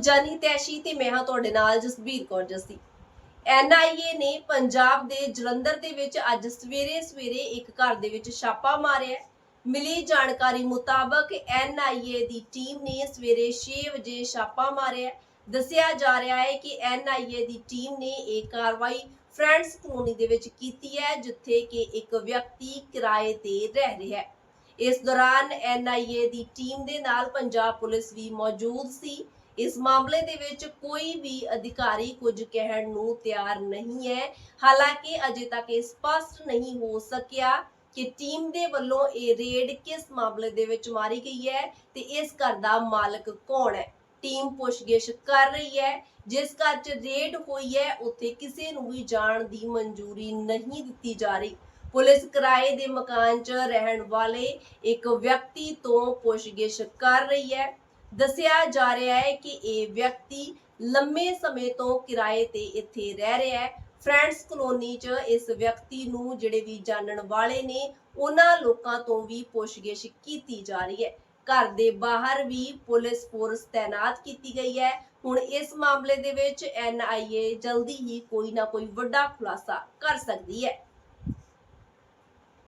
ਜਾਨੀ ਤੈਸ਼ੀ ਤੇ ਮੈਂ ਹਾਂ ਤੁਹਾਡੇ ਨਾਲ ਜਸਬੀਰ ਕੌਰ ਜੱਸੀ। ਐਨਆਈਏ ਨੇ ਪੰਜਾਬ ਦੇ ਜਲੰਧਰ ਦੇ ਵਿੱਚ ਅੱਜ ਸਵੇਰੇ ਸਵੇਰੇ ਇੱਕ ਘਰ ਦੇ ਵਿੱਚ ਛਾਪਾ ਮਾਰਿਆ। ਮਿਲੀ ਜਾਣਕਾਰੀ ਮੁਤਾਬਕ ਐਨਆਈਏ ਦੀ ਟੀਮ ਨੇ ਸਵੇਰੇ 6 ਵਜੇ ਛਾਪਾ ਮਾਰਿਆ। ਦੱਸਿਆ ਜਾ ਰਿਹਾ ਹੈ ਕਿ ਐਨਆਈਏ ਦੀ ਟੀਮ ਨੇ ਇਹ ਕਾਰਵਾਈ ਫਰੈਂਡਸ ਕਲੋਨੀ ਦੇ ਵਿੱਚ ਕੀਤੀ ਹੈ, ਜਿੱਥੇ ਕਿ ਇੱਕ ਵਿਅਕਤੀ ਕਿਰਾਏ ਤੇ ਰਹਿ ਰਿਹਾ ਹੈ। ਇਸ ਦੌਰਾਨ ਐਨਆਈਏ ਦੀ ਟੀਮ ਦੇ ਨਾਲ ਪੰਜਾਬ ਪੁਲਿਸ ਵੀ ਮੌਜੂਦ ਸੀ। ਇਸ ਮਾਮਲੇ ਦੇ ਵਿੱਚ ਕੋਈ ਵੀ ਅਧਿਕਾਰੀ ਕੁਝ ਕਹਿਣ ਨੂੰ ਤਿਆਰ ਨਹੀਂ ਹੈ। ਹਾਲਾਂਕਿ ਅਜੇ ਤੱਕ ਇਹ ਸਪਸ਼ਟ ਨਹੀਂ ਹੋ ਸਕਿਆ ਕਿ ਟੀਮ ਦੇ ਵੱਲੋਂ ਇਹ ਰੇਡ ਕਿਸ ਮਾਮਲੇ ਦੇ ਵਿੱਚ ਮਾਰੀ ਗਈ ਹੈ ਤੇ ਇਸ ਘਰ ਦਾ ਮਾਲਕ ਕੌਣ ਹੈ? ਟੀਮ ਪੁੱਛਗਿੱਛ ਕਰ ਰਹੀ ਹੈ। ਜਿਸ ਘਰ 'ਚ ਰੇਡ ਹੋਈ ਹੈ, ਉੱਥੇ ਕਿਸੇ ਨੂੰ ਵੀ ਜਾਣ ਦੀ ਮਨਜ਼ੂਰੀ ਨਹੀਂ ਦਿੱਤੀ ਜਾ ਰਹੀ। ਪੁਲਿਸ ਕਿਰਾਏ ਦੇ ਮਕਾਨ 'ਚ ਰਹਿਣ ਵਾਲੇ ਇੱਕ ਵਿਅਕਤੀ ਤੋਂ ਪੁੱਛਗਿੱਛ ਕਰ ਰਹੀ ਹੈ। ਦੱਸਿਆ ਜਾ ਰਿਹਾ ਹੈ ਕਿ ਇਹ ਵਿਅਕਤੀ ਲੰਮੇ ਸਮੇਂ ਤੋਂ ਕਿਰਾਏ ਤੇ ਇੱਥੇ ਰਹਿ ਰਿਹਾ ਹੈ। ਫਰੈਂਡਸ ਕਲੋਨੀ 'ਚ ਇਸ ਵਿਅਕਤੀ ਨੂੰ ਜਿਹੜੇ ਵੀ ਜਾਣਨ ਵਾਲੇ ਨੇ, ਉਹਨਾਂ ਲੋਕਾਂ ਤੋਂ ਵੀ ਪੁੱਛਗਿੱਛ ਕੀਤੀ ਜਾ ਰਹੀ ਹੈ। ਘਰ ਦੇ ਬਾਹਰ ਵੀ ਪੁਲਿਸ ਫੋਰਸ ਤਾਇਨਾਤ ਕੀਤੀ ਗਈ ਹੈ। ਹੁਣ ਇਸ ਮਾਮਲੇ ਦੇ ਵਿੱਚ ਐਨਆਈਏ ਜਲਦੀ ਹੀ ਕੋਈ ਨਾ ਕੋਈ ਵੱਡਾ ਖੁਲਾਸਾ ਕਰ ਸਕਦੀ ਹੈ।